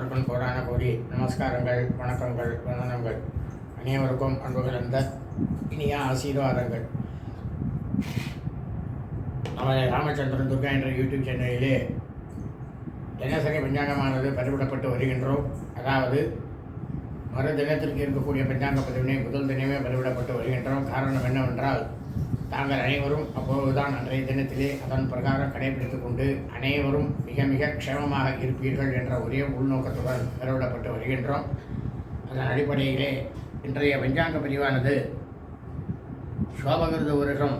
முதற்கண் கோடான கோடி நமஸ்காரங்கள் வணக்கங்கள் வந்தனங்கள். அனைவருக்கும் அன்பு கலந்த இனிய ஆசீர்வாதங்கள். நமது ராமச்சந்திரன் துர்கா என்ற யூடியூப் சேனலிலே தினசரி பஞ்சாங்கமானது பதிவிடப்பட்டு வருகின்றோம். அதாவது மறு தினத்திற்கு இருக்கக்கூடிய பஞ்சாங்க பதிவினை முதல் தினமே பதிவிடப்பட்டு வருகின்றோம். காரணம் என்னவென்றால் தாங்கள் அனைவரும் அப்போதுதான் அன்றைய தினத்திலே அதன் பிரகாரம் கடைபிடித்துக் கொண்டு அனைவரும் மிக மிக க்ஷேமமாக இருப்பீர்கள் என்ற ஒரே உள்நோக்கத்துடன் பதிவிடப்பட்டு வருகின்றோம். அதன் அடிப்படையிலே இன்றைய பஞ்சாங்க பதிவானது சோபகிருத வருஷம்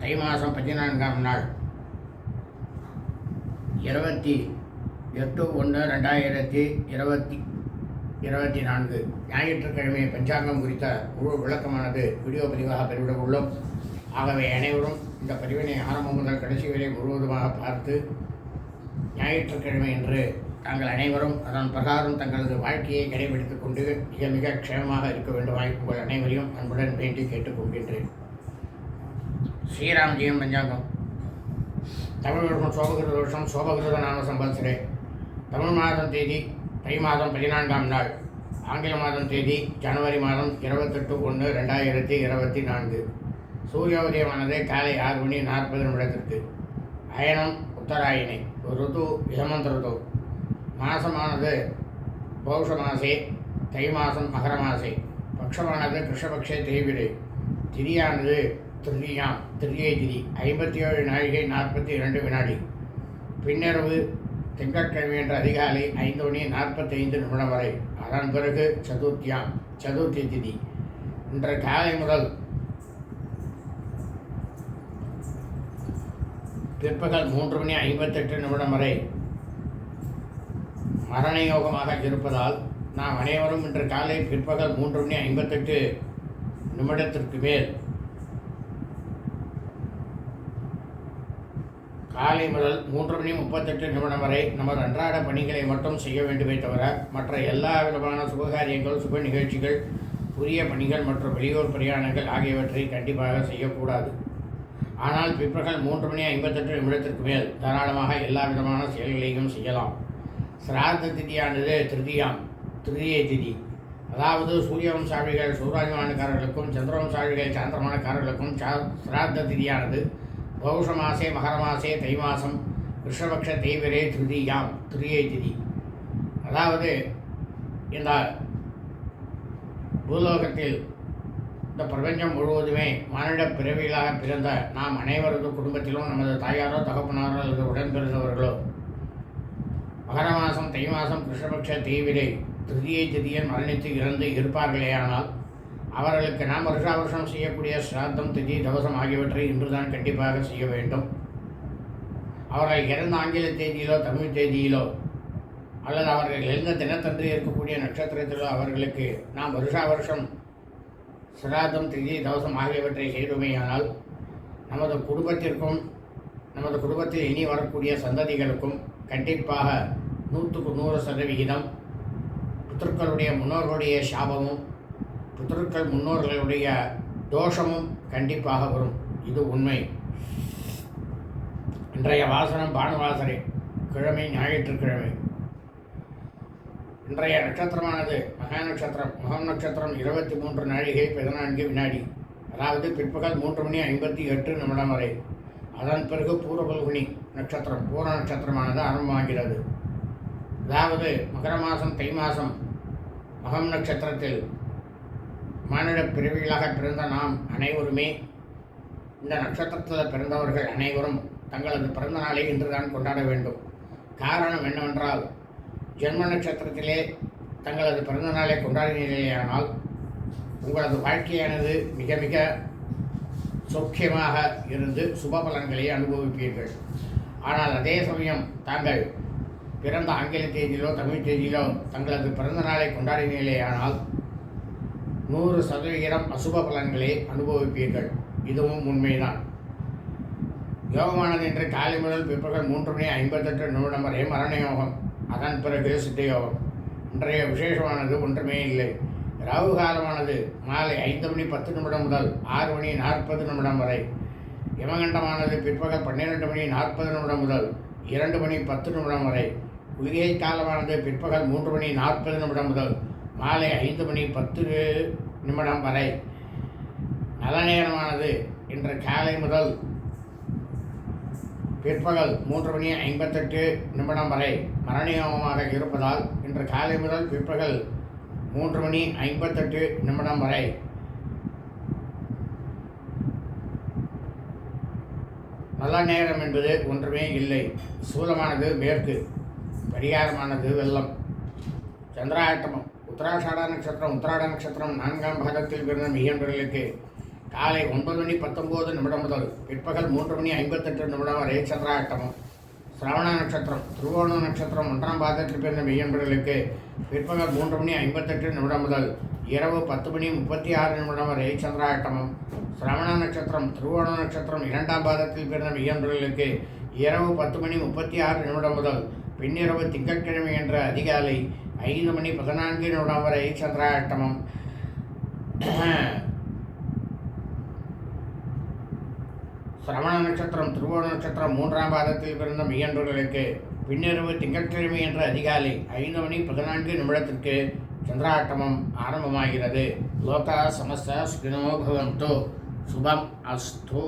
தை மாதம் பதினான்காம் நாள் இருபத்தி எட்டு ஒன்று ரெண்டாயிரத்தி இருபத்தி இருபத்தி நான்கு. ஞாயிற்றுக்கிழமை பஞ்சாங்கம் குறித்த முழு விளக்கமானது வீடியோ பதிவாக பதிவிட உள்ளோம் ஆகவே அனைவரும் இந்த பதிவினை ஆரம்பம் முதல் கடைசி வரை முழுவதுமாக பார்த்து ஞாயிற்றுக்கிழமை என்று தாங்கள் அனைவரும் அதன் பிரகாரம் தங்களது வாழ்க்கையை கடைபிடித்துக் கொண்டு மிக மிக க்ஷேமமாக இருக்க வேண்டுமாய் உங்கள் அனைவரையும் அன்புடன் வேண்டி கேட்டுக்கொள்கின்றேன் ஸ்ரீராம்ஜியம் பஞ்சாங்கம். தமிழ் வருஷம் சோபகிருத வருஷம் சோபகிருத நாம சம்பத்சரே. தமிழ் மாதம் தேதி தை மாதம் பதினான்காம் நாள் ஆங்கில மாதம் தேதி ஜனவரி மாதம் இருபத்தெட்டு ஒன்று ரெண்டாயிரத்தி இருபத்தி நான்கு. சூரிய உதயமானது காலை ஆறு மணி நாற்பது நிமிடத்திற்கு. அயனம் உத்தராயணி ருது ஹேமந்த ருது. மாசமானது பௌஷ மாசே தை மாதம் மகர மாசே. பக்ஷமானது கிருஷ்ணபக்ஷே தேய்பிரை திரியானது திருதியாம் திரியை திரி ஐம்பத்தி ஏழு நாழிகை நாற்பத்தி இரண்டு வினாடி. பின்னரவு திங்கட்கிழமை என்ற அதிகாலை ஐந்து மணி நாற்பத்தைந்து நிமிடம் வரை. அதன் பிறகு சதுர்த்தியாம் சதுர்த்தி திதி. இன்று காலை முதல் பிற்பகல் மூன்று மணி ஐம்பத்தெட்டு நிமிடம் வரை மரண யோகமாக இருப்பதால் நாம் அனைவரும் இன்று காலை பிற்பகல் மூன்று மணி ஐம்பத்தெட்டு நிமிடத்திற்கு மேல் காலை முதல் மூன்று மணி முப்பத்தெட்டு நிமிடம் வரை நமது அன்றாட பணிகளை மட்டும் செய்ய வேண்டுமே தவிர மற்ற எல்லா விதமான சுபகாரியங்கள் சுப நிகழ்ச்சிகள் புதிய பணிகள் மற்றும் வெளியூர் பிரயாணங்கள் ஆகியவற்றை கண்டிப்பாக செய்யக்கூடாது. ஆனால் பிற்பகல் மூன்று மணி ஐம்பத்தெட்டு நிமிடத்திற்கு மேல் தாராளமாக எல்லா விதமான செயல்களையும் செய்யலாம். சிரார்த்த திதியானது திருதியாம். திருதியை திதி. அதாவது சூரிய வம்சாவிகள் சூராஜமானக்காரர்களுக்கும் சந்திரவம்சாவிகள் சாந்திரமானக்காரர்களுக்கும் சா சிரார்த்த திதியானது பௌஷ மாசே மகர மாசே தை மாதம் கிருஷ்ணபக்ஷ தெய்வரே திருதியாம் துரியை திதி. அதாவது இந்த பூலோகத்தில் இந்த பிரபஞ்சம் முழுவதுமே மானிட பிறவிகளாக பிறந்த நாம் அனைவரது குடும்பத்திலும் நமது தாயாரோ தகப்பனாரோ அல்லது உடன் பிறந்தவர்களோ மகர மாதம் தை மாதம் கிருஷ்ணபக்ஷ தீவிரை திருதியை திதியன் மரணித்து இறந்து இருப்பார்களேயானால் அவர்களுக்கு நாம் வருஷா வருஷம் செய்யக்கூடிய சிராத்தம் திதி தவசம் ஆகியவற்றை இன்றுதான் கண்டிப்பாக செய்ய வேண்டும். அவர்கள் இறந்த ஆங்கில தேதியிலோ தமிழ் தேதியிலோ அல்லது அவர்கள் எழுந்த தினத்தன்று இருக்கக்கூடிய நட்சத்திரத்திலோ அவர்களுக்கு நாம் வருஷா வருஷம் சிராதம் திதி தவசம் ஆகியவற்றை செய்துமையானால் நமது குடும்பத்திற்கும் நமது குடும்பத்தில் இனி வரக்கூடிய சந்ததிகளுக்கும் கண்டிப்பாக நூற்றுக்கு நூறு சதவிகிதம் பித்தர்களுடைய முன்னோர்களுடைய சாபமும் பித்தர்கள் முன்னோர்களுடைய தோஷமும் கண்டிப்பாக வரும். இது உண்மை. இன்றைய வாசனம் பானுவாசரை கிழமை ஞாயிற்றுக்கிழமை. இன்றைய நட்சத்திரமானது மகா நட்சத்திரம் முகம் நட்சத்திரம் இருபத்தி மூன்று நாழிகை பதினான்கு வினாடி. அதாவது பிற்பகல் மூன்று மணி ஐம்பத்தி எட்டு நிமிடம் வரை. அதன் பிறகு பூரபல்குனி நட்சத்திரம் பூர நட்சத்திரமானது ஆரம்பமாகிறது. அதாவது மகர மாதம் தை மாதம் மகம் நட்சத்திரத்தில் மானிட பிறவிகளாக பிறந்த நாம் அனைவருமே இந்த நட்சத்திரத்தில் பிறந்தவர்கள் அனைவரும் தங்களது பிறந்த நாளை இன்றுதான் கொண்டாட வேண்டும். காரணம் என்னவென்றால் ஜென்ம நட்சத்திரத்திலே தங்களது பிறந்த நாளை கொண்டாடினீர்களேயானால் உங்களது வாழ்க்கையானது மிக மிக சௌக்கியமாக இருந்து சுப பலன்களை அனுபவிப்பீர்கள். ஆனால் அதே சமயம் தாங்கள் பிறந்த ஆங்கில தேதியிலோ தமிழ் தேதியிலோ தங்களது பிறந்த நாளை கொண்டாடினீர்களேயானால் நூறு சதவிகிதம் அசுப பலன்களை அனுபவிப்பீர்கள். இதுவும் உண்மைதான். யோகமானது இன்று காலை முதல் பிற்பகல் மூன்று மணி ஐம்பத்தெட்டு நிமிடம் வரை மரண யோகம் அதன் பிறகு சித்த யோகம் இன்றைய விசேஷமானது ஒன்றுமே இல்லை. ராகு காலமானது மாலை ஐந்து மணி பத்து நிமிடம் முதல் ஆறு மணி நாற்பது நிமிடம் வரை. யமகண்டமானது பிற்பகல் பன்னிரெண்டு மணி நாற்பது நிமிடம் முதல் இரண்டு மணி பத்து நிமிடம் வரை. குளிகை காலமானது பிற்பகல் மூன்று மணி நாற்பது நிமிடம் முதல் மாலை ஐந்து மணி பத்து நிமிடம் வரை நல்ல நேரமானது இன்று காலை முதல் பிற்பகல் மூன்று மணி ஐம்பத்தெட்டு நிமிடம் வரை மரணயோகமாக இருப்பதால் இன்று காலை முதல் பிற்பகல் மூன்று மணி ஐம்பத்தெட்டு நிமிடம் வரை நல்ல நேரம் என்பது ஒன்றுமே இல்லை. சூலமானது மேற்கு பரிகாரமானது வெள்ளம். சந்திராட்டமம் உத்தராஷாட நட்சத்திரம் உத்தராட நட்சத்திரம் நான்காம் பாகத்தில் பிறந்த மெய்யன்பர்களுக்கு காலை ஒன்பது மணி பத்தொம்போது நிமிடம் முதல் பிற்பகல் மூன்று மணி ஐம்பத்தெட்டு நிமிடம் வரை சந்திராட்டமும் சிரவண நட்சத்திரம் திருவோண நட்சத்திரம் ஒன்றாம் பாதத்தில் பிறந்த மெய்யன்பர்களுக்கு பிற்பகல் மூன்று மணி ஐம்பத்தெட்டு நிமிடம் முதல் இரவு பத்து மணி முப்பத்தி ஆறு நிமிடம் வரை சந்திராயட்டமம் சிரவண நட்சத்திரம் திருவோண நட்சத்திரம் இரண்டாம் பாதத்தில் பிறந்த மெய்யன்பர்களுக்கு இரவு பத்து மணி முப்பத்தி ஆறு நிமிடம் முதல் பின்னிரவு திங்கட்கிழமை என்ற அதிகாலை ஐந்து மணி பதினான்கு நிமிடம் வரை சந்திராட்டமம். சிரவண நட்சத்திரம் திருவோண நட்சத்திரம் மூன்றாம் பாதத்தில் பிறந்த மெய்யன்பர்களுக்கு பின்னிரவு திங்கட்கிழமை என்ற அதிகாலை ஐந்து மணி பதினான்கு நிமிடத்திற்கு சந்திராட்டமம் ஆரம்பமாகிறது. லோகா சமஸ்த சுகினோ சுபம் அஸ்தோ.